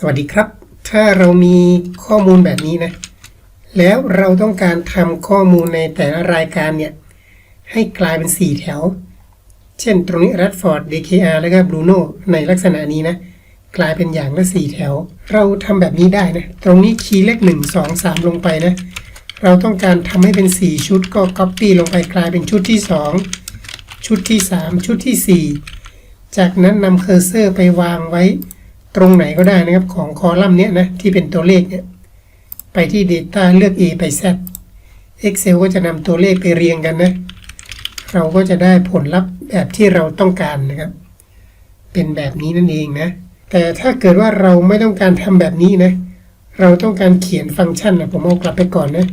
สวัสดีครับ ถ้าเรามีข้อมูลแบบนี้นะ แล้วเราต้องการทำข้อมูลในแต่ละรายการเนี่ย ให้กลายเป็น 4 แถว เช่นตรงนี้ Radford DKR แล้วก็ Bruno ในลักษณะนี้นะ กลายเป็นอย่างละ 4 แถว เราทำแบบนี้ได้นะ ตรงนี้คีย์เลข 1 2 3 ลงไปนะ เราต้องการทำให้เป็น 4 ชุดก็ Copy ลงไปกลายเป็นชุดที่ 2 ชุดที่ 3 ชุดที่ 4 จากนั้นนำเคอร์เซอร์ไปวางไว้ ตรงไหนก็ได้นะครับของคอลัมน์เนี้ยนะที่เป็นตัวเลขเนี่ยไปที่ Data เลือก A ไป Z Excel ก็จะนำตัวเลขไปเรียงกันนะ เราก็จะได้ผลลัพธ์แบบที่เราต้องการนะครับ เป็นแบบนี้นั่นเองนะ แต่ถ้าเกิดว่าเราไม่ต้องการทำแบบนี้นะ เราต้องการเขียนฟังก์ชันนะผมเอากลับไปก่อนนะ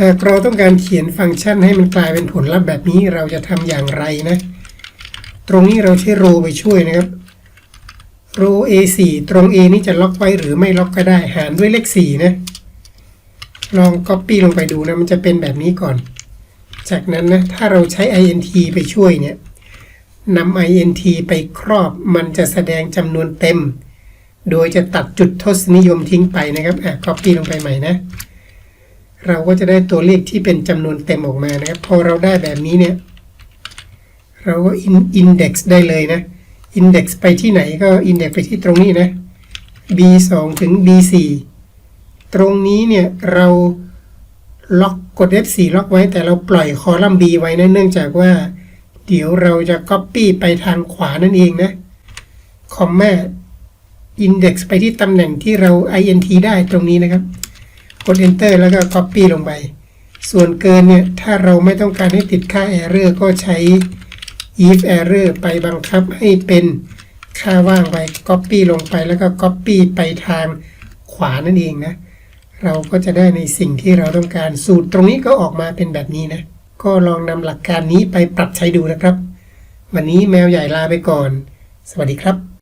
หากเราต้องการเขียนฟังก์ชันให้มันกลายเป็นผลลัพธ์แบบนี้เราจะทำอย่างไรนะ ตรงนี้เราใช้โรไปช่วยนะครับ โร A4 ตรง A นี่จะล็อกไว้หรือไม่ล็อกก็ได้ หารด้วยเลข 4 นะ ลอง Copy ลงไปดูนะ มันจะเป็นแบบนี้ก่อน จากนั้นนะ ถ้าเราใช้ int ไปช่วยเนี่ยนำ int ไปครอบมันจะแสดงจำนวนเต็ม โดยจะตัดจุดทศนิยมทิ้งไปนะครับอะ copy ลงไปใหม่นะ เราก็จะได้ตัวเลขที่เป็นจำนวนเต็มออกมานะครับ พอเราได้แบบนี้เนี่ย เราก็ in- index ได้เลยนะ index ไปที่ไหนก็ index ไปที่ตรงนี้นะ b 2 ถึง b 4 ตรงนี้เนี่ยเราล็อกกด F4 ล็อกไว้แต่เราปล่อยคอลัมน์ B ไว้นะเนื่องจากว่า เดี๋ยวเราจะ Copy ไปทางขวานั่นเองนะคอมมา index ไปที่ตำแหน่งที่เรา int ได้ตรงนี้นะครับ กด enter แล้วก็ copy ลงไป ส่วนเกินเนี่ย ถ้าเราไม่ต้องการให้ติดค่า error ก็ใช้ if error ไปบังคับให้เป็นค่าว่างไป copy ลงไปแล้วก็ copy ไปทางขวานั่นเองนะ เราก็จะได้ในสิ่งที่เราต้องการสูตรตรงนี้ก็ออกมาเป็นแบบนี้นะ ก็ลองนำหลักการนี้ไปปรับใช้ดูนะครับ วันนี้แมวใหญ่ลาไปก่อน สวัสดีครับ